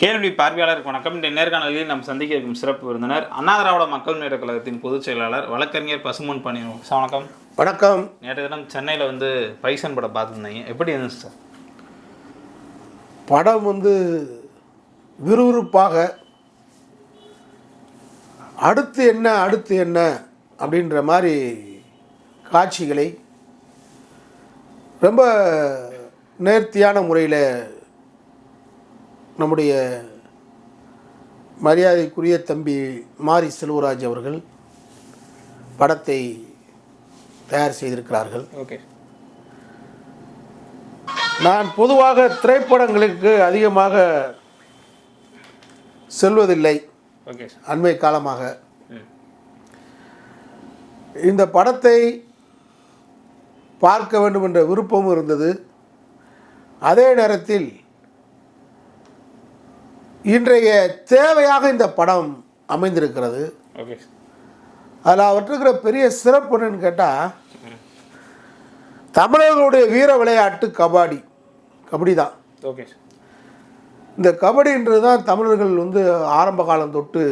கேள்வி பார்வையாளருக்கு வணக்கம். இந்த நேர்காணலில் நாம் சந்திக்க இருக்கும் சிறப்பு விருந்தினர் அண்ணா திராவிட மக்கள் முன்னேற்ற கழகத்தின் பொதுச் செயலாளர் வழக்கறிஞர் பசுமன் பணியன் சார் வணக்கம். வணக்கம். நேற்று தினம் சென்னையில் வந்து பைசன் படம் பார்த்துருந்தீங்க. எப்படி இருந்துச்சு சார்? படம் வந்து விறுவிறுப்பாக அடுத்து என்ன அடுத்து என்ன அப்படின்ற மாதிரி காட்சிகளை ரொம்ப நேர்த்தியான முறையில் நம்முடைய மரியாதைக்குரிய தம்பி மாரி செல்வராஜ் அவர்கள் படத்தை தயார் செய்திருக்கிறார்கள். ஓகே. நான் பொதுவாக திரைப்படங்களுக்கு அதிகமாக செல்வதில்லை. அண்மை காலமாக. இந்த படத்தை பார்க்க வேண்டும் என்ற விருப்பமும் இருந்தது. அதே நேரத்தில் இன்றைய தேவையாக இந்த படம் அமைந்திருக்கிறது. ஓகே. அதில் அவற்றிருக்கிற பெரிய சிறப்பு என்னன்னு கேட்டால் தமிழர்களுடைய வீர விளையாட்டு கபாடி. கபடி தான். ஓகே. இந்த கபடின்றது தான் தமிழர்கள் வந்து ஆரம்ப காலம் தொட்டு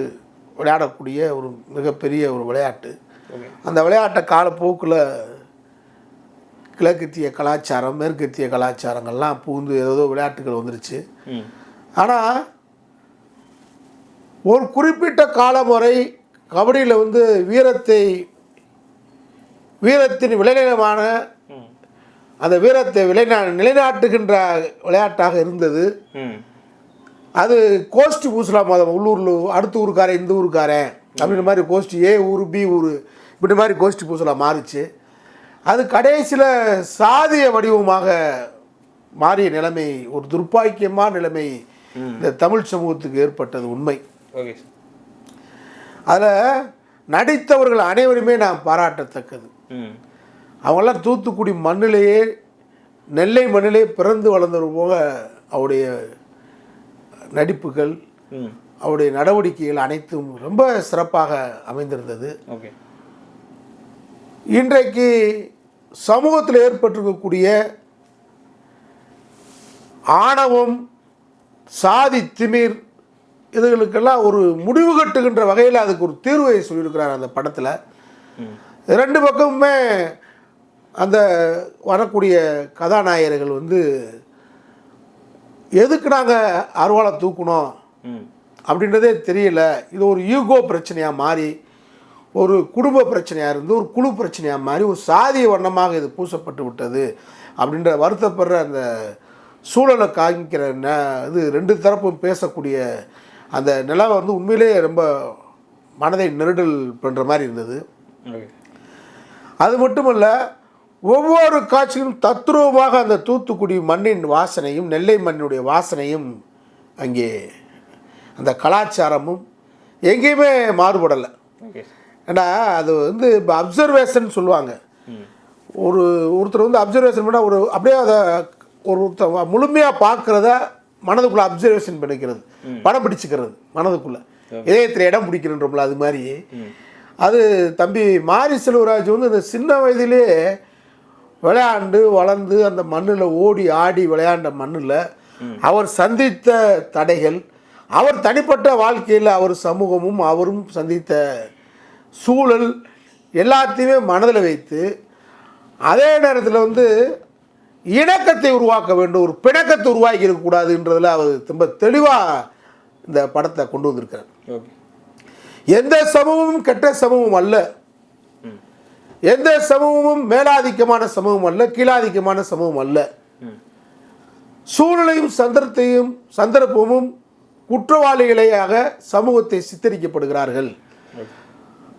விளையாடக்கூடிய ஒரு மிகப்பெரிய ஒரு விளையாட்டு. அந்த விளையாட்டை காலப்போக்கில் கிழக்கத்திய கலாச்சாரம் மேற்கத்திய கலாச்சாரங்கள்லாம் பூந்து ஏதோ விளையாட்டுகள் வந்துருச்சு. ஆனால் ஒரு குறிப்பிட்ட காலம் வரை கபடியில் வந்து வீரத்தை வீரத்தின் விளைநிலமான அந்த வீரத்தை விளைநா நிலைநாட்டுகின்ற விளையாட்டாக இருந்தது. அது கோஷ்டி பூசலாம் மதம் உள்ளூரில் அடுத்த ஊருக்காரன் இந்த ஊருக்காரன் அப்படின்ற மாதிரி கோஷ்டி ஏ ஊர் பி ஊர் இப்படி மாதிரி கோஷ்டி பூசலாம் மாறுச்சு. அது கடைசியில் சாதிய வடிவமாக மாறிய நிலைமை ஒரு துர்ப்பாக்கியமான நிலைமை இந்த தமிழ் சமூகத்துக்கு ஏற்பட்டது உண்மை. ஓகே சார் அதில் நடித்தவர்கள் அனைவருமே நான் பாராட்டத்தக்கது. ம். அவங்கெல்லாம் தூத்துக்குடி மண்ணிலேயே நெல்லை மண்ணிலே பிறந்து வளர்ந்தவர் போக அவருடைய நடிப்புகள் அவருடைய நடவடிக்கைகள் அனைத்தும் ரொம்ப சிறப்பாக அமைந்திருந்தது. ஓகே. இன்றைக்கு சமூகத்தில் ஏற்பட்டிருக்கக்கூடிய ஆணவம் சாதி திமிர் இதுகளுக்கெல்லாம் ஒரு முடிவு கட்டுகின்ற வகையில் அதுக்கு ஒரு தீர்வை சொல்லியிருக்கிறார் அந்த படத்தில். ரெண்டு பக்கமுமே அந்த வரக்கூடிய கதாநாயகர்கள் வந்து எதுக்கு நாங்கள் அருவாளை தூக்கணும் அப்படின்றதே தெரியல. இது ஒரு ஈகோ பிரச்சனையாக மாறி ஒரு குடும்ப பிரச்சனையாக இருந்து ஒரு குழு பிரச்சனையாக மாறி ஒரு சாதிய வண்ணமாக இது பூசப்பட்டு விட்டது அப்படின்ற வருத்தப்படுற அந்த சூழலை காமிக்கிற இது ரெண்டு தரப்பும் பேசக்கூடிய அந்த நிலைமை வந்து உண்மையிலேயே ரொம்ப மனதை நெருடல் பண்ணுற மாதிரி இருந்தது. அது மட்டுமல்ல ஒவ்வொரு காட்சியும் தத்ரூபமாக அந்த தூத்துக்குடி மண்ணின் வாசனையும் நெல்லை மண்ணினுடைய வாசனையும் அங்கே அந்த கலாச்சாரமும் எங்கேயுமே மாறுபடலை. ஏன்னா அது வந்து இப்போ அப்சர்வேஷன் சொல்லுவாங்க. ஒரு ஒருத்தர் வந்து அப்சர்வேஷன் பண்ணால் ஒரு அப்படியே அதை ஒருத்தர் முழுமையாக பார்க்குறத மனதுக்குள்ளே அப்சர்வேஷன் பண்ணிக்கிறது படம் பிடிச்சிக்கிறது மனதுக்குள்ளே. இதயத்தில் இடம் பிடிக்கணுன்றோம்ல அது மாதிரி. அது தம்பி மாரி செல்வராஜ் வந்து இந்த சின்ன வயதிலே விளையாண்டு வளர்ந்து அந்த மண்ணில் ஓடி ஆடி விளையாண்ட மண்ணில் அவர் சந்தித்த தடைகள் அவர் தனிப்பட்ட வாழ்க்கையில் அவர் சமூகமும் அவரும் சந்தித்த சூழல் எல்லாத்தையுமே மனதில் வைத்து அதே நேரத்தில் வந்து இணக்கத்தை உருவாக்க வேண்டும் ஒரு பிணக்கத்தை உருவாக்கி இருக்கக்கூடாதுன்றதில் அவர் ரொம்ப தெளிவாக இந்த படத்தை கொண்டு வந்திருக்கார் எந்த சமூகமும் கெட்ட சமூகம் அல்ல. எந்த சமூகமும் மேலாதிக்கமான சமூகம் அல்ல கீழாதிக்கமான சமூகம் அல்ல. சூழ்நிலையும் சந்தர்ப்பத்தையும் சந்தர்ப்பமும் குற்றவாளிகளையாக சமூகத்தை சித்தரிக்கப்படுகிறார்கள்.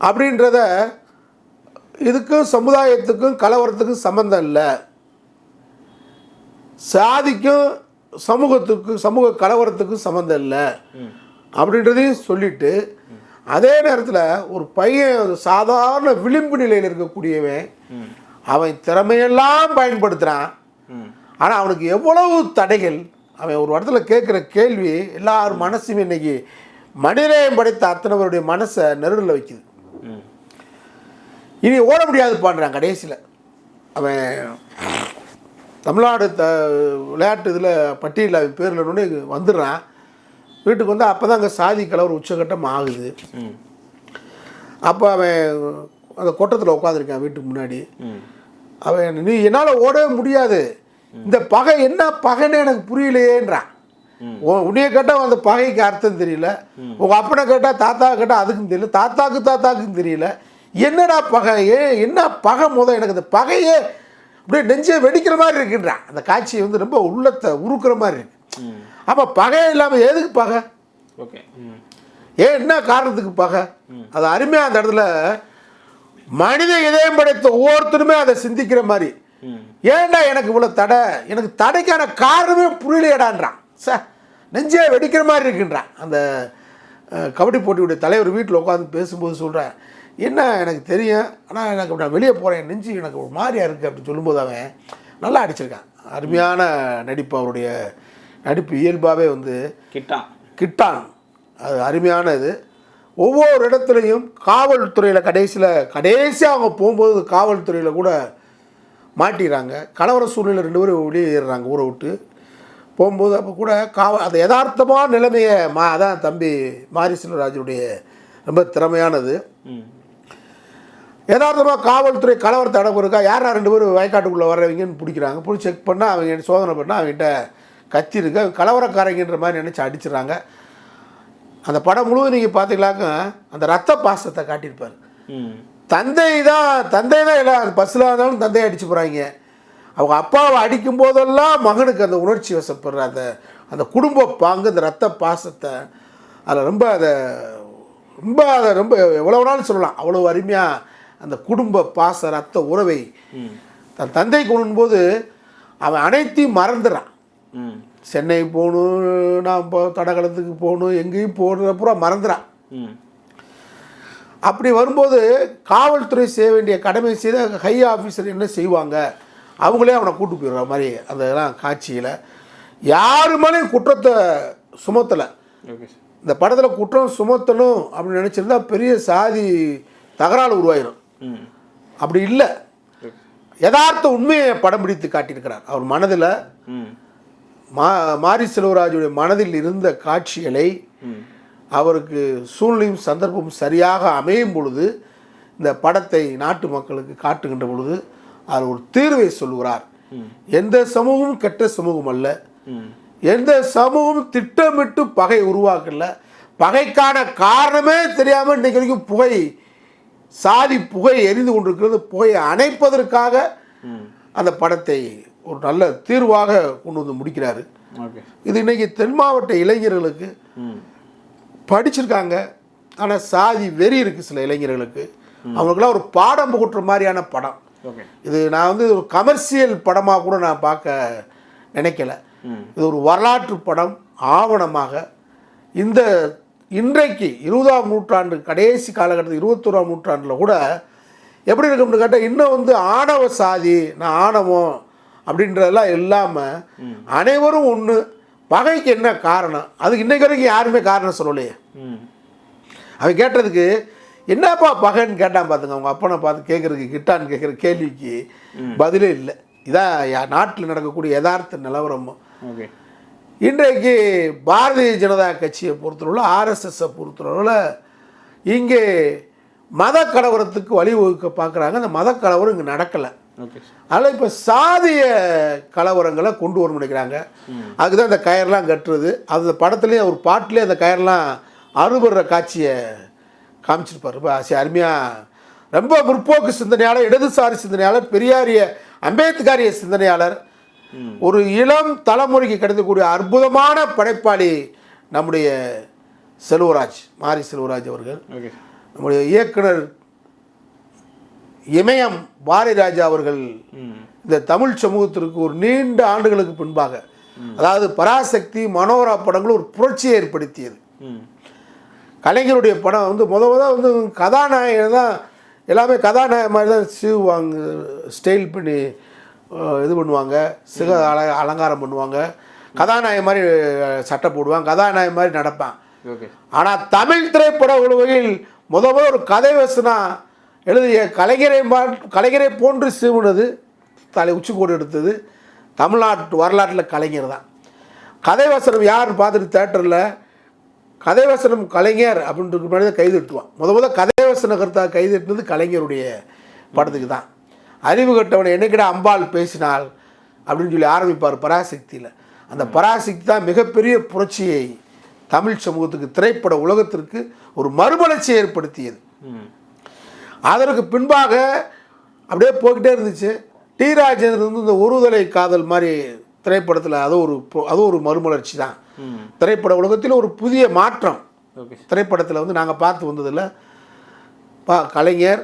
அப்படின்றத இதுக்கும் சமுதாயத்துக்கும் கலவரத்துக்கும் சம்மந்தம் இல்லை. சாதிக்கும் சமூகத்துக்கும் சமூக கலவரத்துக்கும் சம்மந்தம் இல்லை. அப்படின்றதையும் சொல்லிட்டு அதே நேரத்தில் ஒரு பையன் ஒரு சாதாரண விளிம்பு நிலையில் இருக்கக்கூடியவன் அவன் திறமையெல்லாம் பயன்படுத்துகிறான் ஆனால் அவனுக்கு எவ்வளவு தடைகள்? அவன் ஒரு இடத்துல கேட்குற கேள்வி எல்லார் மனசும் இன்னைக்கு மனிதநேயம் படைத்த அத்தனைவருடைய மனசை நெருடல வைக்குது. இனி ஓட முடியாதுப்பான்றான் கடைசியில். அவன் தமிழ்நாடு த விளையாட்டு இதில் பட்டியலில் அவன் பேரில் வந்துடுறான். வீட்டுக்கு வந்து அப்போ தான் அங்கே சாதி கலவர் உச்சகட்டம் ஆகுது. அப்போ அவன் அந்த கொட்டத்தில் உட்காந்துருக்கான் வீட்டுக்கு முன்னாடி. அவன் நீ என்னால் ஓடவே முடியாது. இந்த பகை என்ன பகைன்னு எனக்கு புரியலையேன்றான். உன்னைய கேட்டால் அந்த பகைக்கு அர்த்தம் தெரியல. உங்கள் அப்பனை கேட்டால் தாத்தா கேட்டால் அதுக்கும் தெரியல. தாத்தாக்கு தாத்தாக்கும் தெரியல. என்னடா பகை? ஏ என்ன பகை முத எனக்கு? அந்த பகையே அப்படியே நெஞ்சே வெடிக்கிற மாதிரி இருக்குன்றான் அந்த காட்சி வந்து ரொம்ப உள்ளத்தை உருக்குற மாதிரி இருக்கு. அப்போ பகை இல்லாமல் எதுக்கு பகை? ஓகே. ஏன் என்ன காரணத்துக்கு பகை? அது அருமையாக அந்த இடத்துல மனித இதயம் படைத்த ஒவ்வொருத்தருமே அதை சிந்திக்கிற மாதிரி. ஏன்டா எனக்கு இவ்வளோ தடை? எனக்கு தடைக்கான காரணமே புரியலையடான்றான். சார் நெஞ்சே வெடிக்கிற மாதிரி இருக்குன்றான். அந்த கபடி போட்டியுடைய தலைவர் வீட்டில் உட்காந்து பேசும்போது சொல்கிறேன் என்ன எனக்கு தெரியும் ஆனால் எனக்கு நான் வெளியே போகிறேன் நெஞ்சு எனக்கு ஒரு மாதிரியா இருக்குது அப்படின்னு சொல்லும்போது அவன் நல்லா அடிச்சிருக்கான். அருமையான நடிப்பு அவருடைய நடிப்பு இயல்பாகவே வந்து கிட்டான். கிட்டான். அது அருமையான இது. ஒவ்வொரு இடத்துலையும் காவல்துறையில் கடைசியில் கடைசியாக அவங்க போகும்போது காவல்துறையில் கூட மாட்டிடுறாங்க. கலவர சூழ்நிலை ரெண்டு பேரும் வெளியேறுறாங்க ஊரை விட்டு. போகும்போது அப்போ கூட காவல் அந்த யதார்த்தமான நிலைமையை மா அதான் தம்பி மாரி செல்வராஜனுடைய ரொம்ப திறமையானது. யதார்த்தமாக காவல்துறை கலவரத்தை அடக்குறக்கா யார் யார் ரெண்டு பேரும் வயக்காட்டுக்குள்ளே வர்றவங்கன்னு பிடிக்கிறாங்க. பிடிச்சி செக் பண்ணால் அவங்க சோதனை பண்ணால் அவங்ககிட்ட கத்தி இருக்கு கலவரக்காரங்கன்ற மாதிரி நினச்சி அடிச்சிடுறாங்க அந்த படம் முழுவதும் நீங்கள் பார்த்தீங்களாக்க அந்த ரத்த பாசத்தை காட்டியிருப்பார். தந்தை தான் தந்தை தான் எல்லாம் பஸ்ஸில் இருந்தாலும் தந்தையை அடிச்சு போகிறாங்க அவங்க அப்பாவை அடிக்கும் போதெல்லாம் மகனுக்கு அந்த உணர்ச்சி வசப்படுற அந்த அந்த குடும்ப பாங்கு அந்த ரத்த பாசத்தை அதில் ரொம்ப அதை ரொம்ப அதை ரொம்ப எவ்வளோ நாளும் சொல்லலாம். அவ்வளோ அருமையாக அந்த குடும்ப பாச ரத்த உறவை தன் தந்தை கொள்ளும்போது அவன் அனைத்தையும் மறந்துடுறான் ம். சென்னை போகணும் நான் இப்போ தடகளத்துக்கு போகணும் எங்கேயும் போடுற பூரா மறந்துறான். ம். அப்படி வரும்போது காவல்துறை செய்ய வேண்டிய கடமை செய்த ஹை ஆஃபீஸர் என்ன செய்வாங்க? அவங்களே அவனை கூட்டு போயிடுற மாதிரி அந்த இதெல்லாம் காட்சியில் யாரு மேலேயும் குற்றத்தை சுமத்தலை. இந்த படத்தில் குற்றம் சுமத்தணும் அப்படின்னு நினச்சிருந்தா பெரிய சாதி தகராறு உருவாயிரும். ம் அப்படி இல்லை. யதார்த்த உண்மையை படம் பிடித்து காட்டியிருக்கிறார். அவர் மனதில் மா மாரி செல்வராஜுடைய மனதில் இருந்த காட்சிகளை அவருக்கு சூழ்நிலையும் சந்தர்ப்பமும் சரியாக அமையும் பொழுது இந்த படத்தை நாட்டு மக்களுக்கு காட்டுகின்ற பொழுது அவர் ஒரு தீர்வை சொல்லுகிறார். எந்த சமூகமும் கெட்ட சமூகம் அல்ல. எந்த சமூகமும் திட்டமிட்டு பகை உருவாக்கல. பகைக்கான காரணமே தெரியாமல் இன்னைக்கு வரைக்கும் புகை சாதி புகை எரிந்து கொண்டிருக்கிறது புகையை அணைப்பதற்காக அந்த படத்தை ஒரு நல்ல தீர்வாக கொண்டு வந்து முடிக்கிறாரு. இது இன்னைக்கு தென் மாவட்ட இளைஞர்களுக்கு படிச்சிருக்காங்க. ஆனால் சாதி வெறி இருக்குது சில இளைஞர்களுக்கு. அவங்களுக்குலாம் ஒரு பாடம் புகுட்டுற மாதிரியான படம். இது நான் வந்து ஒரு கமர்ஷியல் படமாக கூட நான் பார்க்க நினைக்கல. இது ஒரு வரலாற்று படம் ஆவணமாக. இந்த இன்றைக்கு இருபதாம் நூற்றாண்டு கடைசி காலகட்டத்தில் இருபத்தோராம் நூற்றாண்டில் கூட எப்படி இருக்கும்னு கேட்டால் இன்னும் வந்து ஆணவ சாதி நான் ஆணவம் அப்படின்றதெல்லாம் இல்லாமல் அனைவரும் ஒன்று பகைக்கு என்ன காரணம்? அதுக்கு இன்னைக்கு வரைக்கும் யாருமே காரணம் சொல்லலையே. அவன் கேட்டதுக்கு என்னப்பா பகைன்னு கேட்டான் பார்த்துங்க அவங்க அப்பனை பார்த்து கேட்குறதுக்கு கிட்டான்னு கேட்குற கேள்விக்கு பதிலே இல்லை. இதான் நாட்டில் நடக்கக்கூடிய யதார்த்த நிலவரம். ஓகே. இன்றைக்கு பாரதிய ஜனதா கட்சியை பொறுத்தளவில் ஆர்எஸ்எஸ்ஸை பொறுத்தளவில் இங்கே மத கலவரத்துக்கு வழிவகுக்க பார்க்குறாங்க. அந்த மத கலவரம் இங்கே நடக்கலை. அதில் இப்போ சாதிய கலவரங்களை கொண்டு வர நினைக்கிறாங்க. அதுக்கு தான் இந்த கயர்லாம் கட்டுறது. அந்த படத்துலேயே ஒரு பாட்டிலே அந்த கயர்லாம் அறுபடுற காட்சியை காமிச்சிருப்பார். ரொம்ப அருமையாக ரொம்ப முற்போக்கு சிந்தனையாளர் இடதுசாரி சிந்தனையாளர் பெரியாரிய அம்பேத்கரிய சிந்தனையாளர் ஒரு இளம் தலைமுறைக்கு கிடைக்கக்கூடிய அற்புதமான படைப்பாளி நம்முடைய செல்வராஜ் மாரி செல்வராஜ் அவர்கள். நம்முடைய இயக்குனர் இமயம் பாரதிராஜா அவர்கள் இந்த தமிழ் சமூகத்திற்கு ஒரு நீண்ட ஆண்டுகளுக்கு பின்பாக அதாவது பராசக்தி மனோரா படங்கள் ஒரு புரட்சியை ஏற்படுத்தியது. கலைஞருடைய படம் வந்து முத முத வந்து கதாநாயகன் தான் எல்லாமே கதாநாயகன் மாதிரி தான் சீவுவாங்க ஸ்டைல் பண்ணி இது பண்ணுவாங்க சிக அல அலங்காரம் பண்ணுவாங்க. கதாநாயகன் மாதிரி சட்டை போடுவான் கதாநாயகன் மாதிரி நடப்பான். ஓகே. ஆனால் தமிழ் திரைப்பட உலகில் முத முத ஒரு கதை வசனா எழுதிய கலைஞரை மா- கலைஞரை போன்று சீவுனது தலை உச்சிக்கோடு எடுத்தது தமிழ்நாட்டு வரலாற்றில் கலைஞர் தான். கதை வசனம் யார் பார்த்துட்டு தேட்டரில் கதைவசனம் கலைஞர் அப்படின்றது முன்னாடி தான் கைதட்டுவான் முத முத கதைவசன கருத்தா கைதட்டினது கலைஞருடைய படத்துக்கு தான். அறிவு கட்டவனை என்னைக்கிட அம்பாள் பேசினாள்? அப்படின்னு சொல்லி ஆரம்பிப்பார் பராசக்தியில். அந்த பராசக்தி தான் மிகப்பெரிய புரட்சியை தமிழ் சமூகத்துக்கு திரைப்பட உலகத்திற்கு ஒரு மறுமலர்ச்சியை ஏற்படுத்தியது. அதற்கு பின்பாக அப்படியே போய்கிட்டே இருந்துச்சு. டி ராஜேந்திரன் வந்து இந்த ஒருதலை காதல் மாதிரி திரைப்படத்தில் அது ஒரு அது ஒரு மறுமலர்ச்சி தான். திரைப்பட உலகத்தில் ஒரு புதிய மாற்றம். திரைப்படத்தில் வந்து நாங்கள் பார்த்து வந்ததில் பா கலைஞர்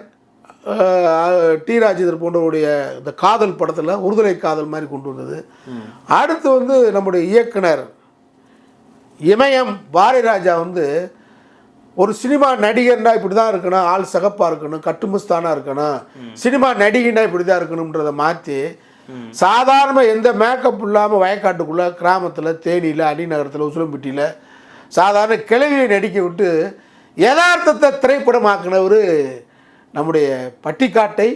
டி ராஜேந்தர் போன்றவருடைய இந்த காதல் படத்தில் உறுதுணை காதல் மாதிரி கொண்டு வந்தது. அடுத்து வந்து நம்முடைய இயக்குனர் இமயம் பாரதிராஜா வந்து ஒரு சினிமா நடிகர்னா இப்படி தான் இருக்கணும் ஆள் சகப்பாக இருக்கணும் கட்டுமஸ்தானாக இருக்கணும் சினிமா நடிகைனா இப்படி தான் இருக்கணுன்றதை மாற்றி சாதாரண எந்த மேக்கப் இல்லாமல் வயக்காட்டுக்குள்ளே கிராமத்தில் தேனியில் அடிநகரத்தில் உசுலம்பட்டியில் சாதாரண கிழவியை நடிக்க விட்டு யதார்த்தத்தை திரைப்படமாக்கினவர் நம்முடைய பட்டிக்காட்டை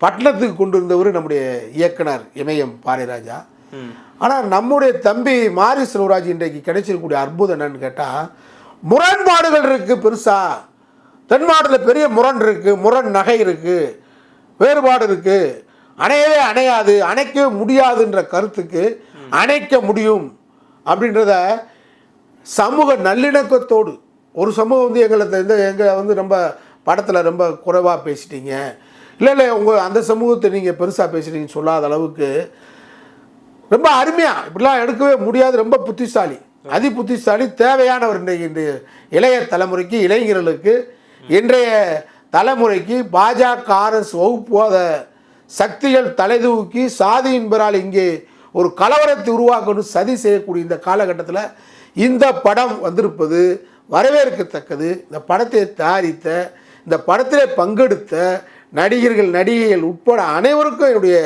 பட்டணத்துக்கு கொண்டு வந்தவர் நம்முடைய இயக்குனர் இமயம் பாரதிராஜா ம். ஆனால் நம்முடைய தம்பி மாரி செல்வராஜ் இன்றைக்கு கிடைச்சிருக்கக்கூடிய அற்புதம் என்னன்னு கேட்டால் முரண்பாடுகள் இருக்குது பெருசா. தென்மாட்டில் பெரிய முரண் இருக்குது முரண் நகை இருக்குது வேறுபாடு இருக்குது அணையவே அணையாது அணைக்கவே முடியாதுன்ற கருத்துக்கு அணைக்க முடியும் அப்படின்றத சமூக நல்லிணக்கத்தோடு ஒரு சமூகம் வந்து எங்களை இந்த எங்களை வந்து ரொம்ப படத்தில் ரொம்ப குறைவாக பேசிட்டீங்க. இல்லை இல்லை உங்கள் அந்த சமூகத்தை நீங்கள் பெருசாக பேசுகிறீங்கன்னு சொல்லாத அளவுக்கு ரொம்ப அருமையாக இப்படிலாம் எடுக்கவே முடியாது. ரொம்ப புத்திசாலி. அதி புத்திசாலி தேவையானவர் இன்றைக்கு இந்த இளைய தலைமுறைக்கு இளைஞர்களுக்கு இன்றைய தலைமுறைக்கு பாஜக ஆர்எஸ் வகுப்போத சக்திகள் தலைதூக்கி சாதியின் பெறால் இங்கே ஒரு கலவரத்தை உருவாக்கணும் சதி செய்யக்கூடிய இந்த காலகட்டத்தில் இந்த படம் வந்திருப்பது வரவேற்கத்தக்கது. இந்த படத்தை தயாரித்த இந்த படத்திலே பங்கெடுத்த நடிகர்கள் நடிகைகள் உட்பட அனைவருக்கும் என்னுடைய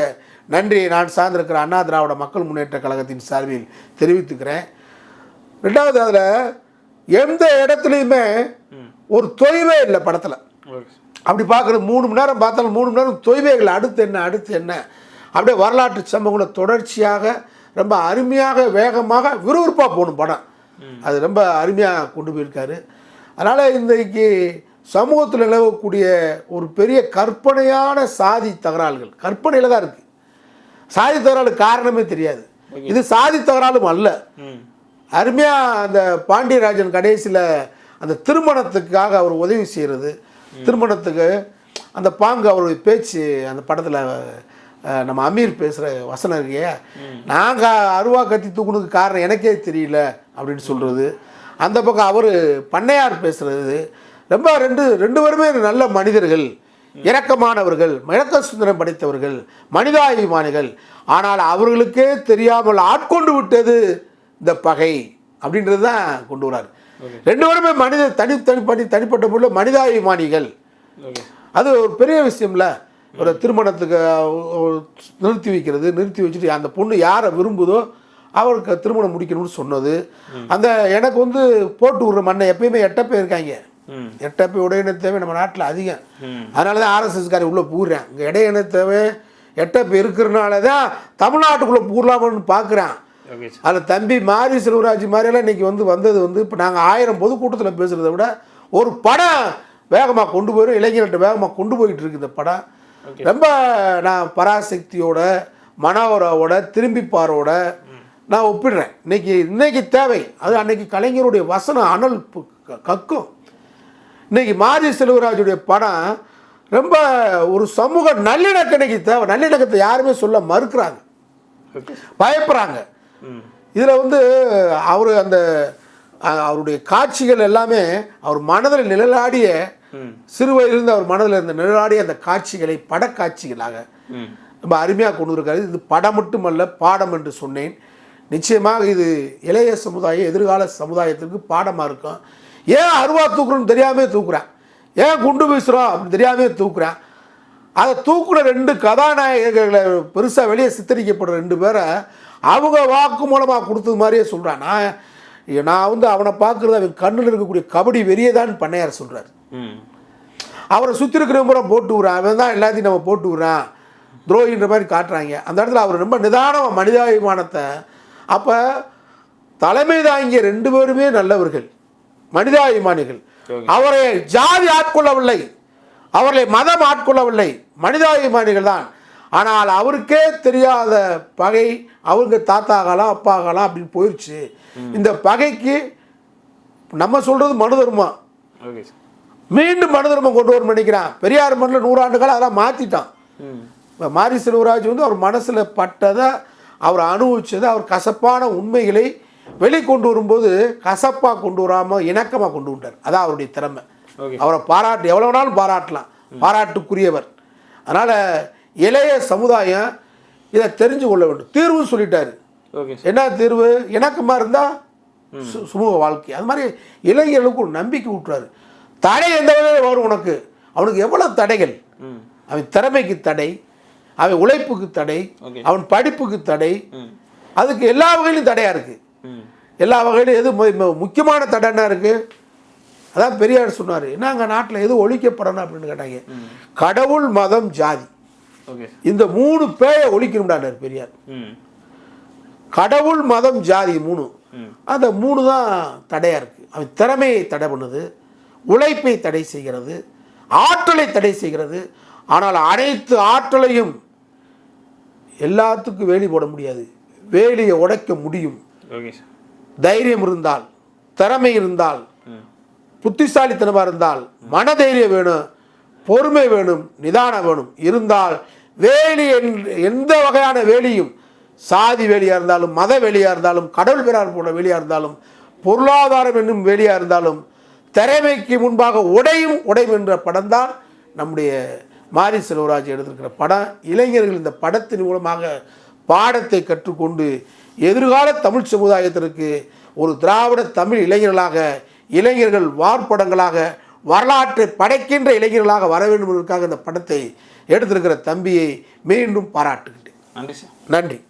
நன்றியை நான் சார்ந்திருக்கிற அண்ணா திராவிட மக்கள் முன்னேற்ற கழகத்தின் சார்பில் தெரிவித்துக்கிறேன். ரெண்டாவது அதில் எந்த இடத்துலையுமே ஒரு தொய்வே இல்லை படத்தில். அப்படி பார்க்குறது மூணு மணி நேரம் பார்த்தாலும் மூணு மணி நேரம் தொய்வே இல்லை. அடுத்து என்ன அடுத்து என்ன? அப்படியே வரலாற்று சம்பவங்களை தொடர்ச்சியாக ரொம்ப அருமையாக வேகமாக விறுவிறுப்பாக போகணும் படம். அது ரொம்ப அருமையாக கொண்டு போயிருக்காரு. அதனால் இன்றைக்கு சமூகத்தில் நிலவக்கூடிய ஒரு பெரிய கற்பனையான சாதி தகராறுகள். கற்பனையில் தான் இருக்குது சாதி தகராறு காரணமே தெரியாது. இது சாதி தகராறும் அல்ல. அருமையாக அந்த பாண்டியராஜன் கடைசியில் அந்த திருமணத்துக்காக அவர் உதவி செய்கிறது திருமணத்துக்கு அந்த பாங்கு அவருடைய பேச்சு அந்த படத்தில் நம்ம அமீர் பேசுகிற வசனம் இருக்கே நாங்கள் அருவா கத்தி தூக்குனதுக்கு காரணம் எனக்கே தெரியல அப்படின்னு சொல்கிறது அந்த பக்கம் அவர் பண்ணையார் பேசுகிறது ரொம்ப ரெண்டு ரெண்டு பேருமே நல்ல மனிதர்கள் இரக்கமானவர்கள் இறக்க சுந்தரம் படைத்தவர்கள் மனிதாபிமானிகள். ஆனால் அவர்களுக்கே தெரியாமல் ஆட்கொண்டு விட்டது இந்த பகை அப்படின்றது தான் கொண்டு வரார் ரெண்டு பேருமே மனித தனி தனிப்படி தனிப்பட்ட முறையில் மனிதாபிமானிகள். அது ஒரு பெரிய விஷயம்ல. ஒரு திருமணத்துக்கு நிறுத்தி வைக்கிறது நிறுத்தி வச்சுட்டு அந்த பொண்ணு யாரை விரும்புதோ அவருக்கு திருமணம் முடிக்கணும்னு சொன்னது. அந்த எனக்கு வந்து போட்டு விடுற மண்ணை எப்பயுமே எட்டப்பே இருக்காங்க எட்டப்பை உடையின தேவை நம்ம நாட்டில் அதிகம். அதனால தான் ஆர்எஸ்எஸ்காரி உள்ளே பூர்றேன். இங்கே இடையின தேவை எட்டப்பை இருக்கிறனால தான் தமிழ்நாட்டுக்குள்ளே பூரலாமன்னு பார்க்குறேன் அதில் தம்பி மாரி செல்வராஜ் மாதிரியெல்லாம் இன்றைக்கி வந்து வந்தது வந்து இப்போ நாங்கள் ஆயிரம் பொதுக்கூட்டத்தில் பேசுகிறத விட ஒரு படம் வேகமாக கொண்டு போயிடும் இளைஞர்கிட்ட வேகமாக கொண்டு போயிட்டு இருக்கு இந்த படம். ரொம்ப நான் பராசக்தியோட மனோகராவோட திரும்பிப்பாரோட நான் ஒப்பிடுறேன். இன்னைக்கு இன்னைக்கு தேவை. அது அன்னைக்கு கலைஞருடைய வசனம் அனல் கக்கும். இன்னைக்கு மாரி செல்வராஜுடைய படம் ரொம்ப ஒரு சமூக நல்லிணக்க இன்னைக்கு தேவை. நல்லிணக்கத்தை யாருமே சொல்ல மறுக்கிறாங்க. பயப்படுறாங்க. இதில் வந்து அவர் அந்த அவருடைய காட்சிகள் எல்லாமே அவர் மனதில் நிழலாடிய சிறு வயதிலிருந்து அவர் மனதில் இருந்த நிழலாடிய அந்த காட்சிகளை படக்காட்சிகளாக ரொம்ப அருமையாக கொண்டு இருக்காரு இது படம் மட்டுமல்ல பாடம் என்று சொன்னேன். நிச்சயமாக இது இளைய சமுதாயம் எதிர்கால சமுதாயத்திற்கு பாடமாக இருக்கும். ஏன் அருவா தூக்குறோன்னு தெரியாமே தூக்குறேன்? ஏன் குண்டு வீசுகிறோம் அப்படின்னு தெரியாமே தூக்குறேன்? அதை தூக்குற ரெண்டு கதாநாயகர்களை பெருசாக வெளியே சித்தரிக்கப்படுற ரெண்டு பேரை அவங்க வாக்கு மூலமாக கொடுத்தது மாதிரியே சொல்கிறான் நான் நான் வந்து அவனை பார்க்குறது அவன் கண்ணில் இருக்கக்கூடிய கபடி வெறியதான் பண்ணையார் சொல்கிறார் ம். அவரை சுற்றி இருக்கிற பூரா போட்டு விட்றான். அவன் தான் எல்லாத்தையும் நம்ம போட்டு விட்றான். துரோகின்ற மாதிரி காட்டுறாங்க. அந்த இடத்துல அவர் ரொம்ப நிதானமாக மனிதாபிமானத்தை அப்போ தலைமை தாங்கிய ரெண்டு பேருமே நல்லவர்கள். மனிதாபிமானிகள். அவரை ஜாதி ஆட்கொள்ளவில்லை. அவர்களை மதம் ஆட்கொள்ளவில்லை. மனிதாபிமானிகள் தான். ஆனால் அவருக்கே தெரியாத பகை அவங்க தாத்தாகலாம் அப்பாகலாம் அப்படின்னு போயிடுச்சு இந்த பகைக்கு நம்ம சொல்றது மனு தர்மம்? மீண்டும் மனு தர்மம் கொண்டு வர நினைக்கிறான். பெரியார் மண்ணில் நூறாண்டுகள் அதெல்லாம் மாற்றிட்டான் இப்போ மாரி செல்வராஜ் வந்து அவர் மனசில் பட்டதை அவர் அனுபவிச்சதை அவர் கசப்பான உண்மைகளை வெளிக்கொண்டு வரும்போது கசப்பாக கொண்டு வராமல் இணக்கமாக கொண்டு வந்தார் அதான் அவருடைய திறமை. அவரை பாராட்டு எவ்வளோ நாளும் பாராட்டலாம். பாராட்டுக்குரியவர். அதனால் இளைய சமுதாயம் இதை தெரிஞ்சு கொள்ள வேண்டும். தீர்வு சொல்லிட்டாரு. என்ன தீர்வு? இணக்கமாக இருந்தால் சுமூக வாழ்க்கை. அது மாதிரி இளைஞர்களுக்கு ஒரு நம்பிக்கை விட்டுறாரு தடை எந்த வகையில் வரும் உனக்கு? அவனுக்கு எவ்வளோ தடைகள்? அவன் திறமைக்கு தடை அவன் உழைப்புக்கு தடை. அவன் படிப்புக்கு தடை. அதுக்கு எல்லா வகையிலும் தடையாக இருக்குது எல்லா வகையிலும் எது முக்கியமான தடை என்ன இருக்குது அதான் பெரியார் சொன்னார் என்னங்க நாட்டில் எது ஒழிக்கப்படணும்? அப்படின்னு கேட்டாங்க. கடவுள் மதம் ஜாதி. இந்த மூணு பேயை ஒழிக்கணும்டாண்டார் பெரியார். கடவுள் மதம் ஜாதி மூணு. அந்த மூணு தான் தடையாக இருக்குது அவன் திறமையை தடை பண்ணுது உழைப்பை தடை செய்கிறது ஆற்றலை தடை செய்கிறது. ஆனால் அனைத்து ஆற்றலையும் எல்லாத்துக்கும் வேலி போட முடியாது. வேலியை உடைக்க முடியும். தைரியம் இருந்தால் திறமை இருந்தால் புத்திசாலித்தனமாக இருந்தால் மனதைரியம் வேணும் பொறுமை வேணும் நிதானம் வேணும். இருந்தால் வேலி எந்த வகையான வேலியும் சாதி வேலியாக இருந்தாலும் மத வேலியாக இருந்தாலும் கடவுள் பிறார் போன்ற வேலியாக இருந்தாலும் பொருளாதாரம் என்னும் வேலியாக இருந்தாலும் திறமைக்கு முன்பாக உடையும் உடையும் என்ற படம் தான் நம்முடைய மாரி செல்வராஜ் எடுத்திருக்கிற படம். இளைஞர்கள் இந்த படத்தின் மூலமாக பாடத்தை கற்றுக்கொண்டு எதிர்கால தமிழ் சமுதாயத்திற்கு ஒரு திராவிட தமிழ் இளைஞர்களாக இளைஞர்கள் வார்ப்படங்களாக வரலாற்றை படைக்கின்ற இளைஞர்களாக வர வேண்டும் என்பதற்காக இந்த படத்தை எடுத்திருக்கிற தம்பியை மீண்டும் பாராட்டுகின்றேன். நன்றி சார். நன்றி.